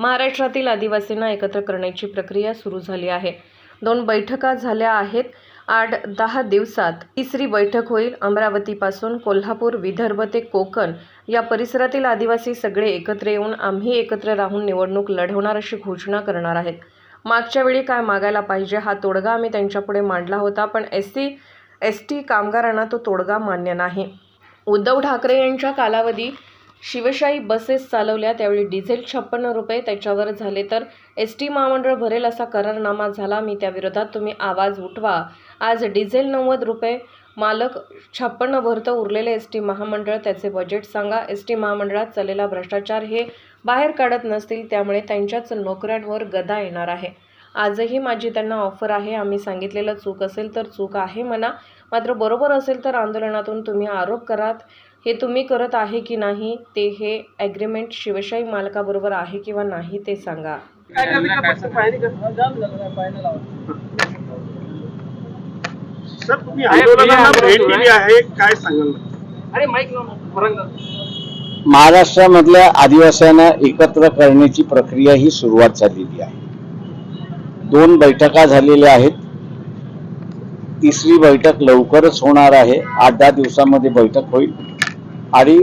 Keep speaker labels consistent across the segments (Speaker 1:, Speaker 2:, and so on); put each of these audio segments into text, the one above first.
Speaker 1: महाराष्ट्रातील आदिवासींना एकत्र करण्याची प्रक्रिया सुरू झाली आहे. दोन बैठका झाल्या आहेत. आठ दहा दिवसात तिसरी बैठक होईल. अमरावतीपासून कोल्हापूर विदर्भ ते कोकण या परिसरातील आदिवासी सगळे एकत्र येऊन आम्ही एकत्र राहून निवडणूक लढवणार अशी घोषणा करणार आहेत. मागच्या वेळी काय मागायला पाहिजे हा तोडगा आम्ही त्यांच्यापुढे मांडला होता पण एस सी एस टी कामगारांना तो तोडगा मान्य नाही. उद्धव ठाकरे यांच्या कालावधी शिवशाही बसेस चालवल्या त्यावेळी डिझेल छप्पन्न रुपये त्याच्यावर झाले. तर एस टी महामंडळ भरेल असा करारनामा झाला. मी त्याविरोधात तुम्ही आवाज उठवा. आज डिझेल नव्वद रुपये मालक छप्पन्न भरतं उरलेले एस टी महामंडळ त्याचे बजेट सांगा. एस टी महामंडळात चाललेला भ्रष्टाचार हे बाहेर काढत नसतील त्यामुळे त्यांच्याच नोकऱ्यांवर गदा येणार आहे. आजही माझी त्यांना ऑफर आहे. आम्ही सांगितलेलं चूक असेल तर चूक आहे म्हणा. मात्र बरोबर असेल तर आंदोलनातून तुम्ही आरोप करात. हे तुम्ही करत आहे की नाही ते हे ॲग्रीमेंट शिवशाही मालकाबरोबर आहे किंवा नाही ते सांगा.
Speaker 2: सर तुम्ही आंदोलनाला भेट दिली आहे काय सांगाल?
Speaker 3: अरे माईक.
Speaker 4: महाराष्ट्रामधल्या आदिवासींना एकत्र करण्याची प्रक्रिया ही सुरुवात झालेली आहे. दोन बैठका झालेल्या आहेत. तिसरी बैठक लवकरच होणार आहे. आठ दहा दिवसामध्ये बैठक होईल. आणि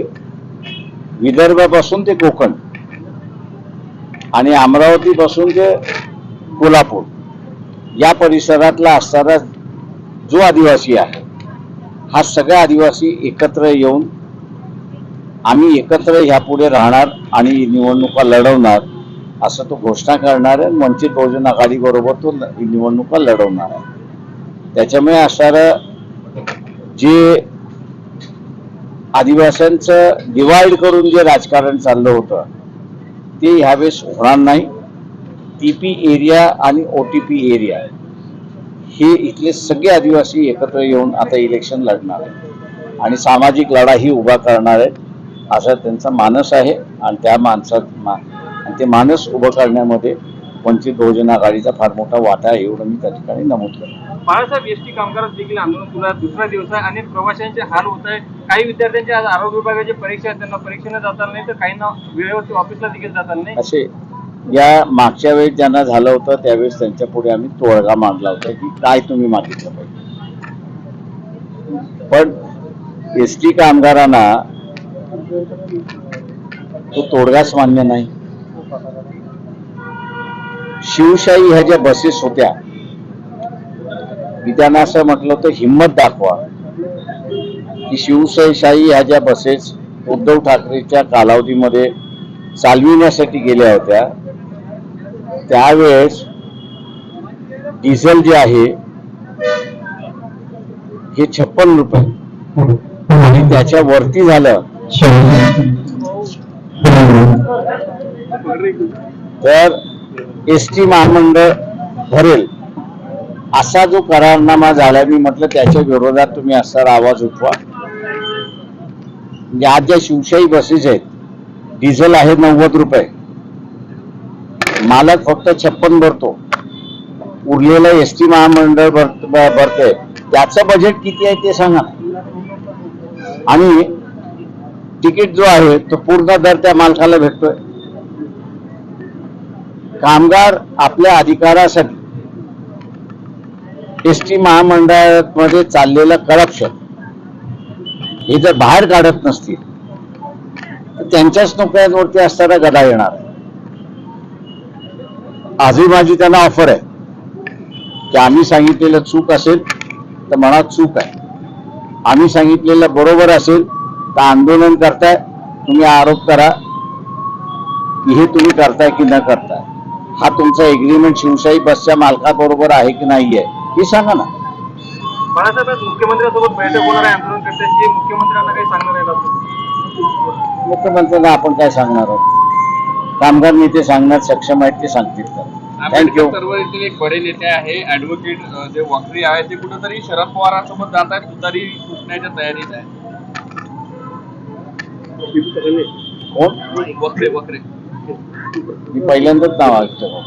Speaker 4: विदर्भापासून ते कोकण आणि अमरावतीपासून ते कोल्हापूर या परिसरातला असणारा जो आदिवासी आहे हा सगळा आदिवासी एकत्र येऊन आम्ही एकत्र ह्यापुढे राहणार आणि निवडणुका लढवणार असं तो घोषणा करणार आहे. वंचित बहुजन आघाडीबरोबर तो निवडणुका लढवणार आहे. त्याच्यामुळे असणारं जे आदिवासींचं डिवाइड करून जे राजकारण चाललं होतं ते ह्यावेळेस होणार नाही. टीपी एरिया आणि ओ टी पी एरिया हे इथले सगळे आदिवासी एकत्र येऊन आता इलेक्शन लढणार आहे आणि सामाजिक लढाही उभा करणार आहेत असा त्यांचा मानस आहे. आणि त्या माणसात मा आणि ते मानस उभं करण्यामध्ये वंचित बहुजन आघाडीचा फार मोठा वाटा आहे एवढं मी त्या ठिकाणी नमूद करतो.
Speaker 3: बाळासाहेब एसटी कामगार देखील आंदोलन आहे दुसरा दिवस आहे. अनेक प्रवाशांचे हाल होत आहे काही विद्यार्थ्यांचे आज आरोग्य विभागाची परीक्षा आहे त्यांना परीक्षेला जाता नाही तर काहींना वेळेवरती ऑफिसला देखील जाता नाही.
Speaker 4: असे या मागच्या वेळी ज्यांना झालं होतं त्यावेळेस त्यांच्या पुढे आम्ही तोडगा मांडला होता की काय तुम्ही मागितलं पाहिजे. पण एस टी कामगारांना तो तोडगाच मान्य नाही. शिवशाही ह्या ज्या बसेस होत्या मी त्यांना असं म्हटलं होतं हिंमत दाखवा की शिवशाही ह्या ज्या बसेस उद्धव ठाकरेच्या कालावधीमध्ये चालविण्यासाठी गेल्या होत्या त्यावेळेस डिझेल जे आहे हे छप्पन रुपये. आणि त्याच्या वरती झालं. तर एस टी महामंडळ भरेल. असा जो करारनामा झाला मी म्हटलं त्याच्या विरोधात तुम्ही असा आवाज उठवा. म्हणजे आज ज्या शिवशाही बसेस आहेत डिझेल आहे नव्वद रुपये. मालक फक्त छप्पन भरतो. उरलेला एस टी महामंडळ भरत भरतोय. त्याचं बजेट किती आहे ते सांगा. आणि तिकीट जो आहे तो पूर्ण दर त्या मालकाला भेटतोय. कामगार आपल्या अधिकारासाठी एस टी महामंडळामध्ये चाललेलं करप्शन हे जर बाहेर काढत नसतील तर त्यांच्याच नोकऱ्यांवरती असताना गदा येणार आजही माझी त्यांना ऑफर आहे. की आम्ही सांगितलेलं चूक असेल तर मनात चूक आहे. आम्ही सांगितलेलं बरोबर असेल तर आंदोलन करताय तुम्ही आरोप करा की हे तुम्ही करताय की न करताय. हा तुमचा एग्रीमेंट शिवशाही बसच्या मालकाबरोबर आहे की नाही आहे हे सांगा ना.
Speaker 3: बाळासाहेब आज मुख्यमंत्र्यांसोबत बैठक होणार आहे आंदोलन करण्याची मुख्यमंत्र्यांना काही सांगणार आहे का?
Speaker 4: मुख्यमंत्र्यांना आपण काय सांगणार आहोत? कामगार नेते सांगण्यात सक्षम आहेत ते सांगतील. तर थँक्यू
Speaker 5: आंबेडकर चळवळीतील एक बडे नेते आहे ऍडव्होकेट जे वाकरी आहे ते कुठेतरी शरद पवारांसोबत जात आहेत तुतारी फुटण्याच्या तयारीत आहे
Speaker 4: कोण?
Speaker 5: वक्रे वक्रे.
Speaker 4: मी पहिल्यांदाच नाव ऐकतो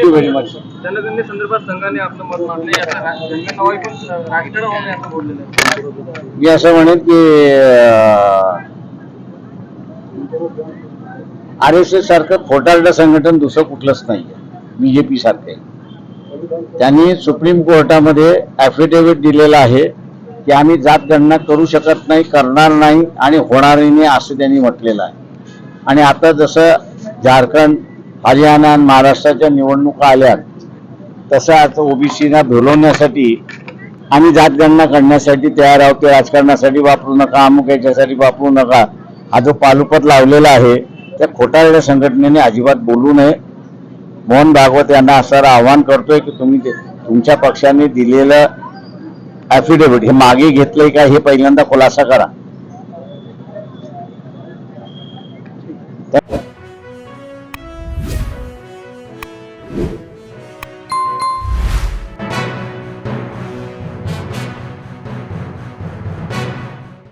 Speaker 4: you very much.
Speaker 3: जनगणने संदर्भात संघाने आपलं मत मांडले. याचा रा- जनगणना पण राजकारण होणे असं बोललेलं आहे.
Speaker 4: मी असं म्हणेन की आर एस एस सारखं खोटारडं संघटन दुसरं कुठलंच नाही बीजेपी सारखं त्यांनी सुप्रीम कोर्टामध्ये ऍफिडेव्हिट दिलेला आहे की आम्ही जात गणना करू शकत नाही करणार नाही आणि होणारही नाही असं त्यांनी म्हटलेलं आहे. आणि आता जसं झारखंड हरियाणा आणि महाराष्ट्राच्या निवडणुका आल्यात तसं आता ओबीसीना भुलवण्यासाठी आम्ही जातगणना करण्यासाठी तयार आहोत ते राजकारणासाठी वापरू नका अमुक याच्यासाठी वापरू नका. हा जो पालुपत लावलेला आहे त्या खोटारड्या संघटनेने अजिबात बोलू नये. मोहन भागवत यांना असं आव्हान करतोय की तुम्ही ते तुमच्या पक्षाने दिलेलं ॲफिडेव्हिट हे मागे घेतलंय का हे पहिल्यांदा खुलासा करा. That's